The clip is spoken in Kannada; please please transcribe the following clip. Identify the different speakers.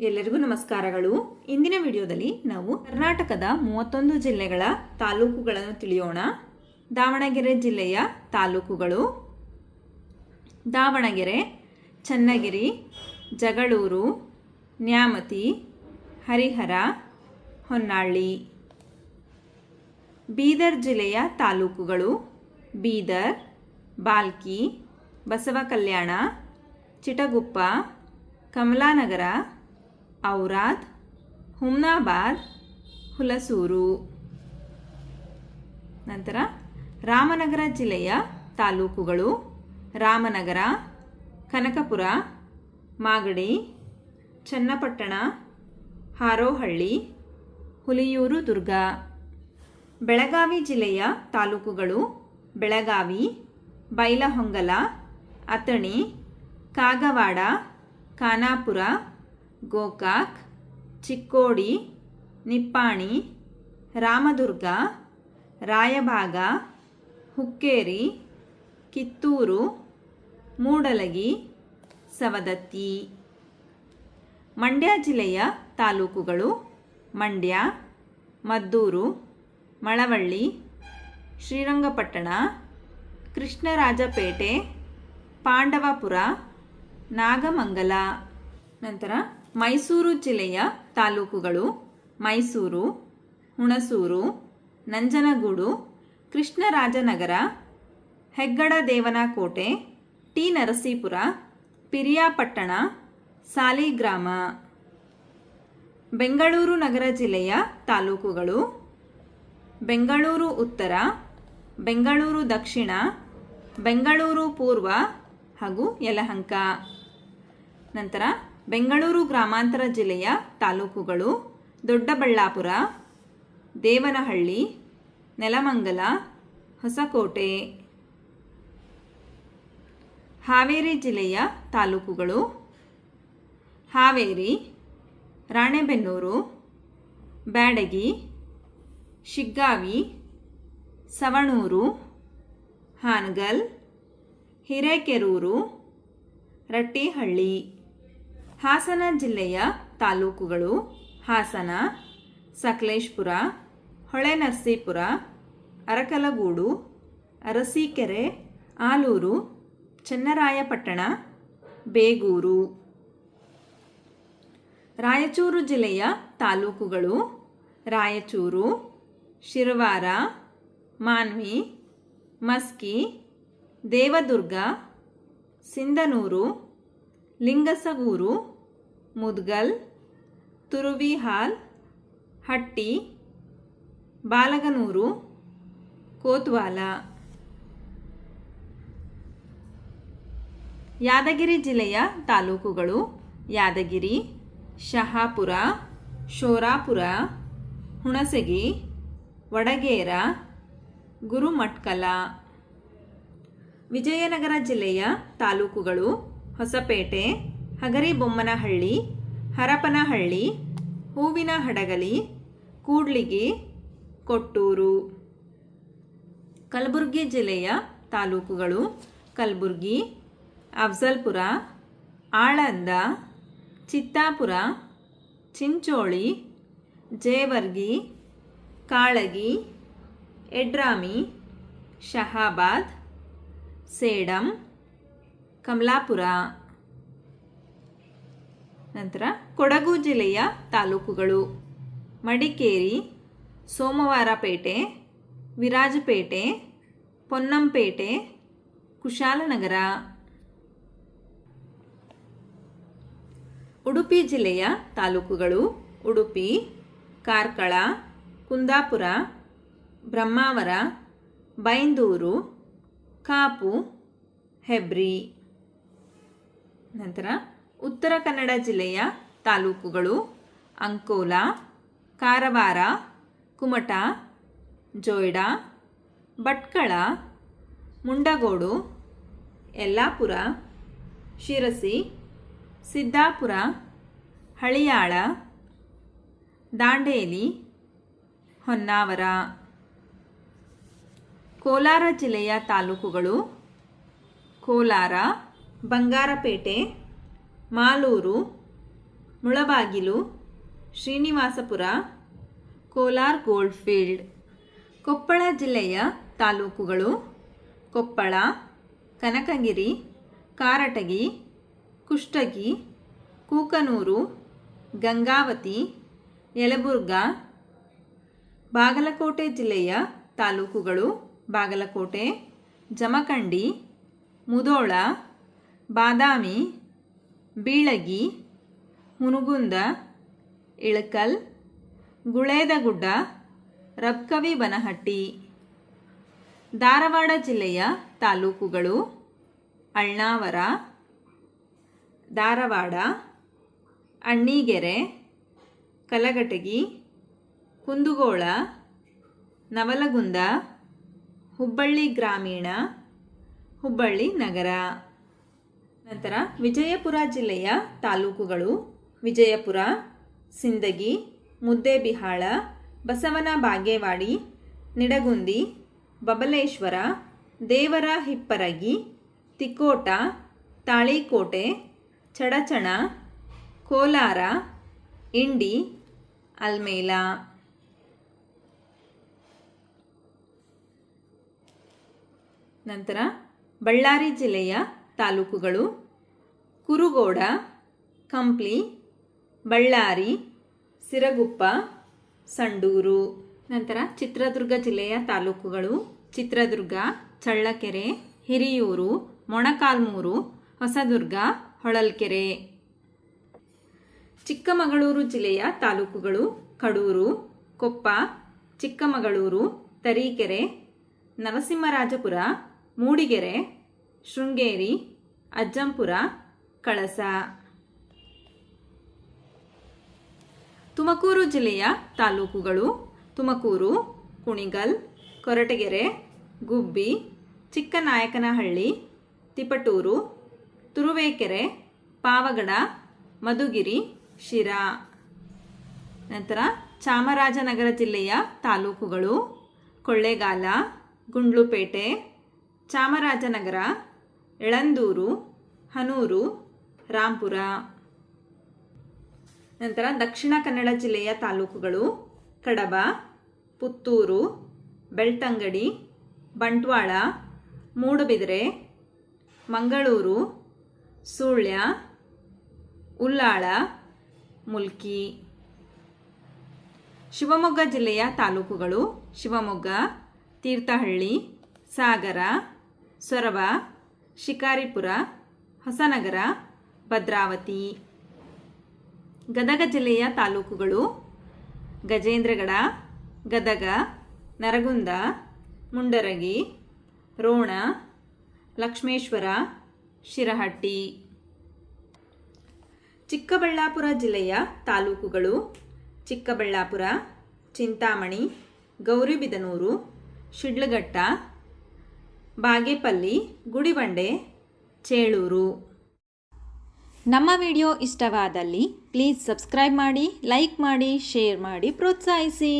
Speaker 1: ಎಲ್ಲರಿಗೂ ನಮಸ್ಕಾರಗಳು. ಇಂದಿನ ವಿಡಿಯೋದಲ್ಲಿ ನಾವು ಕರ್ನಾಟಕದ ಮೂವತ್ತೊಂದು ಜಿಲ್ಲೆಗಳ ತಾಲೂಕುಗಳನ್ನು ತಿಳಿಯೋಣ. ದಾವಣಗೆರೆ ಜಿಲ್ಲೆಯ ತಾಲೂಕುಗಳು. ದಾವಣಗೆರೆ, ಚನ್ನಗಿರಿ, ಜಗಳೂರು, ನ್ಯಾಮತಿ, ಹರಿಹರ, ಹೊನ್ನಾಳಿ. ಬೀದರ್ ಜಿಲ್ಲೆಯ ತಾಲೂಕುಗಳು. ಬೀದರ್, ಬಾಲ್ಕಿ, ಬಸವ ಕಲ್ಯಾಣ ಚಿಟಗುಪ್ಪ, ಕಮಲಾನಗರ, ಔರಾದ್, ಹುಮ್ನಾಬಾದ್, ಹುಲಸೂರು. ನಂತರ ರಾಮನಗರ ಜಿಲ್ಲೆಯ ತಾಲೂಕುಗಳು ರಾಮನಗರ, ಕನಕಪುರ, ಮಾಗಡಿ, ಚನ್ನಪಟ್ಟಣ, ಹಾರೋಹಳ್ಳಿ, ಹುಲಿಯೂರು, ದುರ್ಗ. ಬೆಳಗಾವಿ ಜಿಲ್ಲೆಯ ತಾಲೂಕುಗಳು ಬೆಳಗಾವಿ, ಬೈಲಹೊಂಗಲ, ಅಥಣಿ ಕಾಗವಾಡ, ಖಾನಾಪುರ, ಗೋಕಾಕ್, ಚಿಕ್ಕೋಡಿ, ನಿಪ್ಪಾಣಿ, ರಾಮದುರ್ಗ, ರಾಯಭಾಗ, ಹುಕ್ಕೇರಿ, ಕಿತ್ತೂರು, ಮೂಡಲಗಿ, ಸವದತ್ತಿ. ಮಂಡ್ಯ ಜಿಲ್ಲೆಯ ತಾಲೂಕುಗಳು ಮಂಡ್ಯ, ಮದ್ದೂರು, ಮಳವಳ್ಳಿ, ಶ್ರೀರಂಗಪಟ್ಟಣ, ಕೃಷ್ಣರಾಜಪೇಟೆ, ಪಾಂಡವಪುರ ನಾಗಮಂಗಲ, ನಂತರ ಮೈಸೂರು ಜಿಲ್ಲೆಯ ತಾಲೂಕುಗಳು ಮೈಸೂರು, ಹುಣಸೂರು, ನಂಜನಗೂಡು, ಕೃಷ್ಣರಾಜನಗರ, ಹೆಗ್ಗಡ ದೇವನಕೋಟೆ, ಟಿ ನರಸೀಪುರ, ಪಿರಿಯಾಪಟ್ಟಣ, ಸಾಲಿಗ್ರಾಮ. ಬೆಂಗಳೂರು ನಗರ ಜಿಲ್ಲೆಯ ತಾಲೂಕುಗಳು ಬೆಂಗಳೂರು ಉತ್ತರ, ಬೆಂಗಳೂರು ದಕ್ಷಿಣ, ಬೆಂಗಳೂರು ಪೂರ್ವ ಹಾಗೂ ಯಲಹಂಕ. ನಂತರ ಬೆಂಗಳೂರು ಗ್ರಾಮಾಂತರ ಜಿಲ್ಲೆಯ ತಾಲೂಕುಗಳು ದೊಡ್ಡಬಳ್ಳಾಪುರ, ದೇವನಹಳ್ಳಿ, ನೆಲಮಂಗಲ, ಹೊಸಕೋಟೆ, ಹಾವೇರಿ ಜಿಲ್ಲೆಯ ತಾಲೂಕುಗಳು ಹಾವೇರಿ, ರಾಣೆಬೆನ್ನೂರು, ಬ್ಯಾಡಗಿ, ಶಿಗ್ಗಾವಿ, ಸವಣೂರು, ಹಾನಗಲ್, ಹಿರೇಕೆರೂರು, ರಟ್ಟಿಹಳ್ಳಿ. ಹಾಸನ ಜಿಲ್ಲೆಯ ತಾಲೂಕುಗಳು ಹಾಸನ, ಸಕಲೇಶ್ಪುರ, ಹೊಳೆನರಸೀಪುರ, ಅರಕಲಗೂಡು, ಅರಸೀಕೆರೆ, ಆಲೂರು, ಚನ್ನರಾಯಪಟ್ಟಣ, ಬೇಗೂರು. ರಾಯಚೂರು ಜಿಲ್ಲೆಯ ತಾಲೂಕುಗಳು ರಾಯಚೂರು, ಶಿರವಾರ, ಮಾನ್ವಿ, ಮಸ್ಕಿ, ದೇವದುರ್ಗ, ಸಿಂಧನೂರು ಲಿಂಗಸಗೂರು, ಮುದ್ಗಲ್, ತುರುವಿಹಾಲ್, ಹಟ್ಟಿ, ಬಾಲಗನೂರು, ಕೋತ್ವಾಲ. ಯಾದಗಿರಿ ಜಿಲ್ಲೆಯ ತಾಲೂಕುಗಳು ಯಾದಗಿರಿ, ಶಹಾಪುರ, ಶೋರಾಪುರ, ಹುಣಸಗಿ, ವಡಗೇರ, ಗುರುಮಟ್ಕಲ. ವಿಜಯನಗರ ಜಿಲ್ಲೆಯ ತಾಲೂಕುಗಳು ಹೊಸಪೇಟೆ, ಹಗರಿಬೊಮ್ಮನಹಳ್ಳಿ, ಹರಪನಹಳ್ಳಿ ಹೂವಿನ ಹಡಗಲಿ ಕೂಡ್ಲಿಗಿ, ಕೊಟ್ಟೂರು. ಕಲಬುರಗಿ ಜಿಲ್ಲೆಯ ತಾಲೂಕುಗಳು ಕಲಬುರಗಿ, ಅಫ್ಜಲ್ಪುರ, ಆಳಂದ, ಚಿತ್ತಾಪುರ, ಚಿಂಚೋಳಿ, ಜೇವರ್ಗಿ, ಕಾಳಗಿ, ಎಡ್ರಾಮಿ, ಶಹಾಬಾದ್, ಸೇಡಂ ಕಮಲಾಪುರ. ನಂತರ ಕೊಡಗು ಜಿಲ್ಲೆಯ ತಾಲೂಕುಗಳು. ಮಡಿಕೇರಿ, ಸೋಮವಾರಪೇಟೆ, ವಿರಾಜಪೇಟೆ, ಪೊನ್ನಂಪೇಟೆ, ಕುಶಾಲನಗರ. ಉಡುಪಿ ಜಿಲ್ಲೆಯ ತಾಲೂಕುಗಳು ಉಡುಪಿ, ಕಾರ್ಕಳ, ಕುಂದಾಪುರ, ಬ್ರಹ್ಮಾವರ, ಬೈಂದೂರು, ಕಾಪು, ಹೆಬ್ರಿ. ನಂತರ ಉತ್ತರ ಕನ್ನಡ ಜಿಲ್ಲೆಯ ತಾಲೂಕುಗಳು ಅಂಕೋಲ, ಕಾರವಾರ, ಕುಮಟ, ಜೋಯ್ಡಾ, ಭಟ್ಕಳ, ಮುಂಡಗೋಡು, ಯಲ್ಲಾಪುರ, ಶಿರಸಿ, ಸಿದ್ದಾಪುರ, ಹಳಿಯಾಳ, ದಾಂಡೇಲಿ, ಹೊನ್ನಾವರ. ಕೋಲಾರ ಜಿಲ್ಲೆಯ ತಾಲೂಕುಗಳು ಕೋಲಾರ ಬಂಗಾರಪೇಟೆ, ಮಾಲೂರು, ಮುಳಬಾಗಿಲು, ಶ್ರೀನಿವಾಸಪುರ, ಕೋಲಾರ್ ಗೋಲ್ಡ್ಫೀಲ್ಡ್. ಕೊಪ್ಪಳ ಜಿಲ್ಲೆಯ ತಾಲೂಕುಗಳು ಕೊಪ್ಪಳ, ಕನಕಗಿರಿ, ಕಾರಟಗಿ, ಕುಷ್ಟಗಿ, ಕೂಕನೂರು, ಗಂಗಾವತಿ, ಯಲಬುರ್ಗಾ. ಬಾಗಲಕೋಟೆ ಜಿಲ್ಲೆಯ ತಾಲೂಕುಗಳು ಬಾಗಲಕೋಟೆ, ಜಮಖಂಡಿ, ಮುದೋಳ ಬಾದಾಮಿ, ಬೀಳಗಿ, ಮುನುಗುಂದ, ಇಳಕಲ್, ಗುಳೇದಗುಡ್ಡ, ರಬ್ಕವಿ ಬನಹಟ್ಟಿ. ಧಾರವಾಡ ಜಿಲ್ಲೆಯ ತಾಲೂಕುಗಳು ಅಳ್ನಾವರ ಧಾರವಾಡ, ಅಣ್ಣಿಗೆರೆ, ಕಲಗಟಗಿ, ಕುಂದುಗೋಳ, ನವಲಗುಂದ, ಹುಬ್ಬಳ್ಳಿ ಗ್ರಾಮೀಣ, ಹುಬ್ಬಳ್ಳಿ ನಗರ. ನಂತರ ವಿಜಯಪುರ ಜಿಲ್ಲೆಯ ತಾಲೂಕುಗಳು ವಿಜಯಪುರ, ಸಿಂದಗಿ, ಮುದ್ದೇಬಿಹಾಳ, ಬಸವನ ಬಾಗೇವಾಡಿ, ನಿಡಗುಂದಿ, ಬಬಲೇಶ್ವರ, ದೇವರ ಹಿಪ್ಪರಗಿ, ತಿಕೋಟ, ತಾಳಿಕೋಟೆ, ಚಡಚಣ, ಕೋಲಾರ, ಇಂಡಿ ಅಲ್ಮೇಲ ನಂತರ ಬಳ್ಳಾರಿ ಜಿಲ್ಲೆಯ ತಾಲೂಕುಗಳು ಕುರುಗೋಡ, ಕಂಪ್ಲಿ, ಬಳ್ಳಾರಿ, ಸಿರಗುಪ್ಪ, ಸಂಡೂರು. ನಂತರ ಚಿತ್ರದುರ್ಗ ಜಿಲ್ಲೆಯ ತಾಲೂಕುಗಳು ಚಿತ್ರದುರ್ಗ, ಚಳ್ಳಕೆರೆ, ಹಿರಿಯೂರು, ಮೊಣಕಾಲ್ಮೂರು, ಹೊಸದುರ್ಗ, ಹೊಳಲ್ಕೆರೆ. ಚಿಕ್ಕಮಗಳೂರು ಜಿಲ್ಲೆಯ ತಾಲೂಕುಗಳು ಕಡೂರು, ಕೊಪ್ಪ, ಚಿಕ್ಕಮಗಳೂರು, ತರೀಕೆರೆ, ನರಸಿಂಹರಾಜಪುರ, ಮೂಡಿಗೆರೆ ಶೃಂಗೇರಿ, ಅಜ್ಜಂಪುರ, ಕಳಸ. ತುಮಕೂರು ಜಿಲ್ಲೆಯ ತಾಲೂಕುಗಳು ತುಮಕೂರು, ಕುಣಿಗಲ್, ಕೊರಟಗೆರೆ, ಗುಬ್ಬಿ, ಚಿಕ್ಕನಾಯಕನಹಳ್ಳಿ, ತಿಪಟೂರು, ತುರುವೇಕೆರೆ, ಪಾವಗಡ, ಮಧುಗಿರಿ, ಶಿರಾ. ನಂತರ ಚಾಮರಾಜನಗರ ಜಿಲ್ಲೆಯ ತಾಲೂಕುಗಳು ಕೊಳ್ಳೇಗಾಲ, ಗುಂಡ್ಲುಪೇಟೆ, ಚಾಮರಾಜನಗರ ಯಳಂದೂರು ಹನೂರು, ರಾಂಪುರ. ನಂತರ ದಕ್ಷಿಣ ಕನ್ನಡ ಜಿಲ್ಲೆಯ ತಾಲೂಕುಗಳು ಕಡಬ, ಪುತ್ತೂರು, ಬೆಳ್ತಂಗಡಿ, ಬಂಟ್ವಾಳ, ಮೂಡುಬಿದಿರೆ, ಮಂಗಳೂರು, ಸುಳ್ಯ, ಉಲ್ಲಾಳ, ಮುಲ್ಕಿ. ಶಿವಮೊಗ್ಗ ಜಿಲ್ಲೆಯ ತಾಲೂಕುಗಳು ಶಿವಮೊಗ್ಗ, ತೀರ್ಥಹಳ್ಳಿ, ಸಾಗರ, ಸೊರಬ ಶಿಕಾರಿಪುರ, ಹೊಸನಗರ, ಭದ್ರಾವತಿ. ಗದಗ ಜಿಲ್ಲೆಯ ತಾಲೂಕುಗಳು ಗಜೇಂದ್ರಗಡ, ಗದಗ, ನರಗುಂದ, ಮುಂಡರಗಿ, ರೋಣ, ಲಕ್ಷ್ಮೇಶ್ವರ, ಶಿರಹಟ್ಟಿ. ಚಿಕ್ಕಬಳ್ಳಾಪುರ ಜಿಲ್ಲೆಯ ತಾಲೂಕುಗಳು ಚಿಕ್ಕಬಳ್ಳಾಪುರ, ಚಿಂತಾಮಣಿ, ಗೌರಿಬಿದನೂರು, ಶಿಡ್ಲಘಟ್ಟ ಬಾಗೇಪಲ್ಲಿ ಗುಡಿಬಂಡೆ ಚೇಳೂರು.
Speaker 2: ನಮ್ಮ ವಿಡಿಯೋ ಇಷ್ಟವಾದಲ್ಲಿ ಪ್ಲೀಸ್ ಸಬ್ಸ್ಕ್ರೈಬ್ ಮಾಡಿ ಲೈಕ್ ಮಾಡಿ ಶೇರ್ ಮಾಡಿ ಪ್ರೋತ್ಸಾಹಿಸಿ.